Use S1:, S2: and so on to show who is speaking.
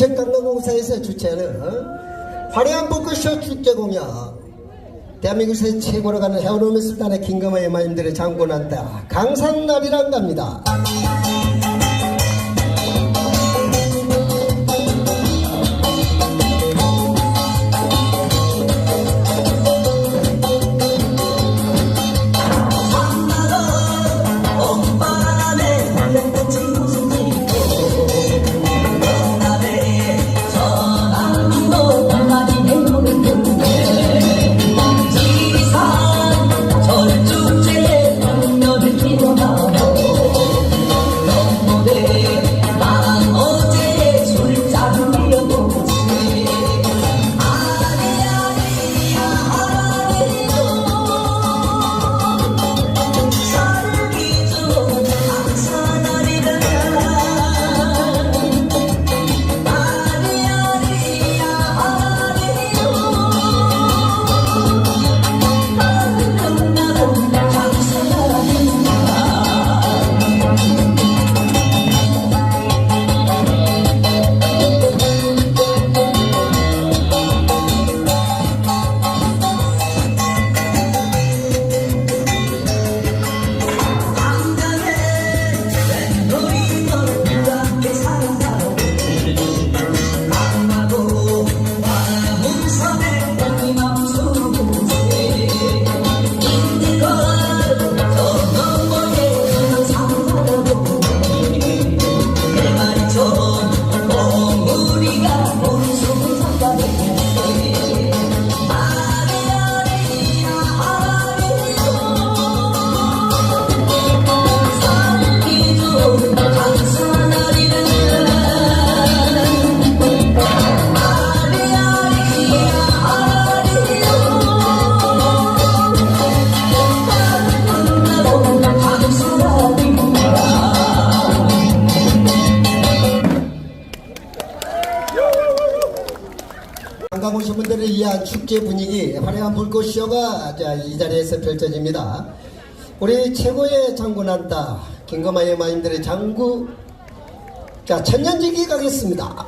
S1: 인천관광공사에서 주최하는 어? 화려한 벚꽃쇼 축제 공연 대한민국에서 최고로 가는 헤어로맨 스단의 김금화의 마님들의 장군한다 강산날이란 겁니다 위한 축제 분위기 화려한 불꽃쇼가 자, 이 자리에서 펼쳐집니다. 우리 최고의 장군한다 김금화의 마님들의 장구. 자 천년지기 가겠습니다